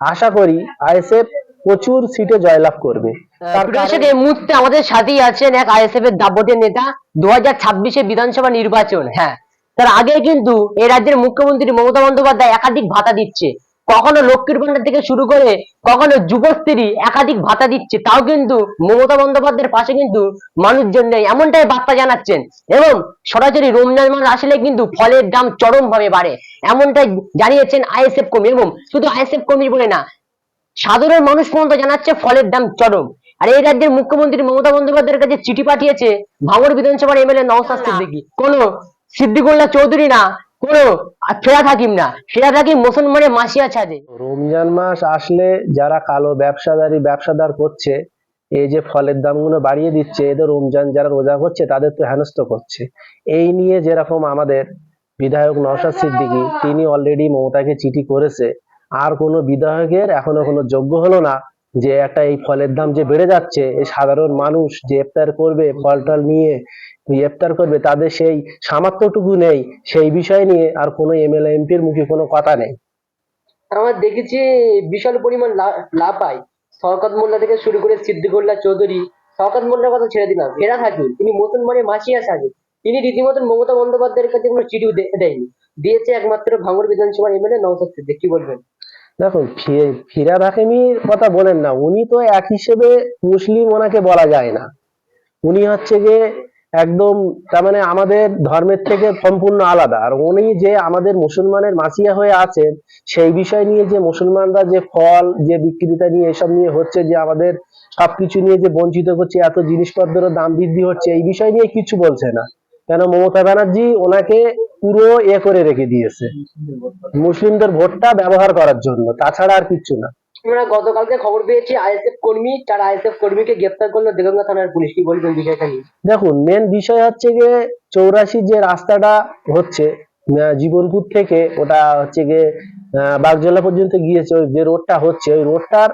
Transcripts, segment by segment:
আশা করি আইএসএফ প্রচুর সিটে জয়লাভ করবে। দর্শক, এই মুহূর্তে আমাদের সাথেই আছেন এক আইএসএফ এর দাপটের নেতা দু হাজার ছাব্বিশে বিধানসভা নির্বাচন হ্যাঁ। তার আগে কিন্তু এই রাজ্যের মুখ্যমন্ত্রী মমতা বন্দ্যোপাধ্যায় একাধিক ভাতা দিচ্ছে। কখনো লক্ষ্মীর ভান্ডার থেকে শুরু করে কখনো যুবস্ত্রী একাধিক ভাতা দিচ্ছে, তাও কিন্তু মমতা বন্দ্যোপাধ্যায়ের পাশে কিন্তু মানুষজন নেই। এমনটাই বার্তা জানাচ্ছেন। এবং সরাসরি রমজান মাস আসলে কিন্তু ফলের দাম চরম ভাবে বাড়ে। এমনটাই জানিয়েছেন আইএসএফ কর্মী। এবং শুধু আইএসএফ কর্মী বলে না, সাধারণ মানুষ পর্যন্ত জানাচ্ছে ফলের দাম চরম। আর এই রাজ্যের মুখ্যমন্ত্রী মমতা বন্দ্যোপাধ্যায়ের কাছে চিঠি পাঠিয়েছে ভাঙড় বিধানসভার এমএলএ নওসাদ সিদ্দিকী। কোন সিদ্দিকুল্লাহ চৌধুরী না কোন ফেরাত হাকিম না। হাকিম মুসলমানের মাসিয়া ছাদে। রমজান মাস আসলে যারা কালো ব্যবসাদারি, ব্যবসাদার করছে, এই যে ফলের দামগুলো বাড়িয়ে দিচ্ছে, এদের রমজান যারা রোজা করছে, তাদের তো হেনস্থ করছে। এই নিয়ে যেরকম আমাদের বিধায়ক নওশাদ সিদ্দিকী, তিনি অলরেডি মমতাকে চিঠি করেছে, আর কোনো বিধায়কের এখনও কোনো যোগ্য হলো না। যে একটা এই ফলের দাম যে বেড়ে যাচ্ছে এই সাধারণ মানুষ যে ইফতার করবে ফল নিয়ে ইফতার করবে, তাদের সেই সামর্থ্যটুকু নেই। সেই বিষয় নিয়ে আর কোনো এমএলএ এমপির মুখে কোনো কথা নেই। আমরা দেখেছি বিশাল পরিমাণ লাভ পায়। শওকত মোল্লা থেকে শুরু করে সিদ্দিকুল্লাহ চৌধুরী, শওকত মোল্লার কথা ছেড়ে দিলাম। এরা হাকিম তিনি মুসলমানের মাসিয়া সাজে তিনি রীতিমতন মমতা বন্দ্যোপাধ্যায়ের কাছে কোনো চিঠিও দেয়নি। দিয়েছে একমাত্র ভাঙড় বিধানসভার এমএলএ নওসাদ সিদ্দিক। কি বলবেন? দেখুন ফি- ফিরাদ হাকিমির কথা বলেন না, উনি তো এক হিসেবে মুসলিম ওনাকে বলা যায় না। উনি হচ্ছে গিয়ে একদম, তার মানে আমাদের ধর্মের থেকে সম্পূর্ণ আলাদা। আর উনি যে আমাদের মুসলমানের মাসিয়া হয়ে আছেন, সেই বিষয় নিয়ে যে মুসলমানরা যে ফল, যে বিক্রিতা নিয়ে এসব নিয়ে হচ্ছে, যে আমাদের সবকিছু নিয়ে যে বঞ্চিত করছে, এত জিনিসপত্রের দাম বৃদ্ধি হচ্ছে, এই বিষয় নিয়ে কিছু বলছে না। কেন মমতা ব্যানার্জি ওনাকে পুরো এ করে রেখে দিয়েছে। মুসলিমদের ভোটটা ব্যবহার করার জন্য তাছাড়া আর কিচ্ছু না। আমরা গতকালকে খবর পেয়েছি আইএসএফ কর্মী চার আইএসএফ কর্মীকে গ্রেপ্তার করল দেগঙ্গা থানার পুলিশ। কি বলবেন বিষয়টা নিয়ে? দেখুন মেন বিষয় হচ্ছে গিয়ে চৌরাশি যে রাস্তাটা হচ্ছে জীবনপুর থেকে ওটা হচ্ছে গিয়ে বাগজলা পর্যন্ত গিয়েছে ওই যে রোডটা হচ্ছে ওই রোডটার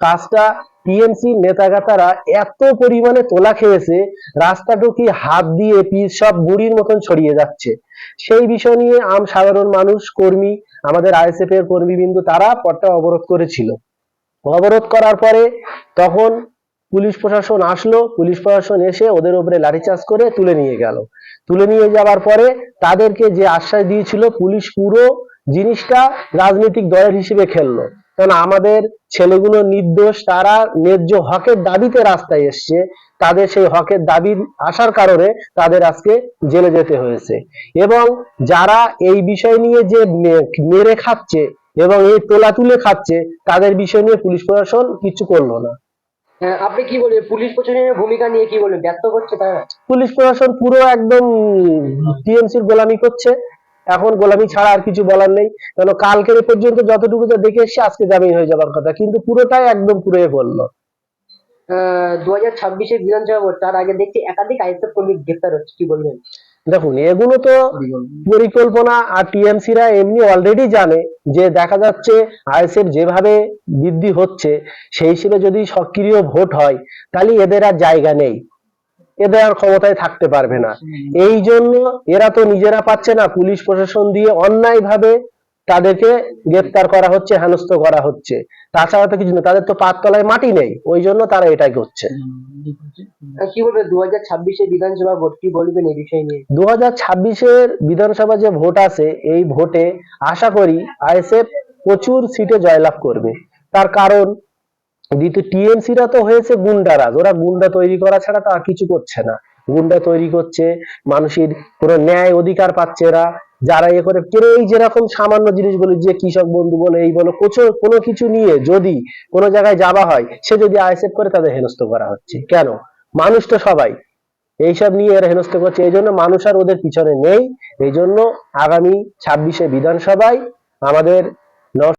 কাজটা টিএমসি নেতাগাতারা এত পরিমাণে তোলা খেয়েছে, রাস্তাটুকি হাত দিয়ে পিস সব বুড়ির মতন ছড়িয়ে যাচ্ছে। সেই বিষয় নিয়ে আম সাধারণ মানুষ, কর্মী, আমাদের আইএসএফ এর কর্মীবিন্দু তারা পথটা অবরোধ করেছিল। অবরোধ করার পরে তখন পুলিশ প্রশাসন আসলো, পুলিশ প্রশাসন এসে ওদের উপরে লাঠিচার্জ করে তুলে নিয়ে গেল। তুলে নিয়ে যাওয়ার পরে তাদেরকে যে আশ্বাস দিয়েছিল, পুলিশ পুরো জিনিসটা রাজনৈতিক দলের হিসেবে খেললো। কারণ আমাদের ছেলেগুলো নির্দোষ তারা ন্যায্য হকের দাবিতে রাস্তায় এসছে। তাদের সেই হকের দাবি আসার কারণে তাদের আজকে জেলে যেতে হয়েছে। এবং যারা এই বিষয় নিয়ে যে মেরে খাচ্ছে এবং এই তোলা তুলে খাচ্ছে তাদের বিষয় নিয়ে পুলিশ প্রশাসন কিছু করল না। হ্যাঁ, আপনি কি বলবেন? পুলিশ প্রশাসনের ভূমিকা নিয়ে কি বলবেন? ব্যর্থ করছে তারা? পুলিশ প্রশাসন পুরো একদম টিএমসির গোলামি করছে। এখন গোলামি ছাড়া আর কিছু বলার নেই। কেন কালকের এ পর্যন্ত যতটুকু যা দেখে এসছে আজকে জামিন হয়ে যাবার কথা। কিন্তু পুরোটাই একদম পুরো করল দু হাজার বিধানসভা ভোট তার আগে দেখছি একাধিক আইএসএফ কর্মী গ্রেপ্তার হচ্ছে কি বলবেন? দেখুন এগুলো তো পরিকল্পনা। আর টিএমসিরা এমনি অলরেডি জানে যে দেখা যাচ্ছে আইএসএফ যেভাবে বৃদ্ধি হচ্ছে সেই হিসেবে যদি সক্রিয় ভোট হয় তাহলে এদের আর জায়গা নেই। এদের আর ক্ষমতায় থাকতে পারবে না। এই জন্য এরা তো নিজেরা পাচ্ছে না পুলিশ প্রশাসন দিয়ে অন্যায় ভাবে তাদেরকে গ্রেপ্তার করা হচ্ছে হেনস্থ করা হচ্ছে। তাছাড়া তো কিছু না তাদের তো পাততলায় মাটি নেই ওই জন্য তারা এটাই করছে। কি বলবেন দু হাজার ছাব্বিশে বিধানসভা ভোট কি বলবেন এই বিষয় নিয়ে? দু হাজার ছাব্বিশের বিধানসভা যে ভোট আছে এই ভোটে আশা করি আইএসএফ প্রচুর সিটে জয়লাভ করবে। তার কারণ দ্বিতীয় টিএমসিরা তো হয়েছে গুন্ডারাজ, ওরা গুন্ডা তৈরি করা ছাড়া তো আর কিছু করছে না। গুন্ডা তৈরি করছে, মানুষের কোনো ন্যায় অধিকার পাচ্ছে এরা যারা এ করে কেন এই যেরকম সামান্য জিনিসগুলো যে কৃষক বন্ধু বলে, এই বলো প্রচুর কোনো কিছু নিয়ে যদি কোনো জায়গায় যাওয়া হয়, সে যদি আইএসএফ করে তাদের হেনস্থ করা হচ্ছে। কেন? মানুষ তো সবাই। এইসব নিয়ে এরা হেনস্থ করছে, এই জন্য মানুষ আর ওদের পিছনে নেই। এই জন্য আগামী ছাব্বিশে বিধানসভায় আমাদের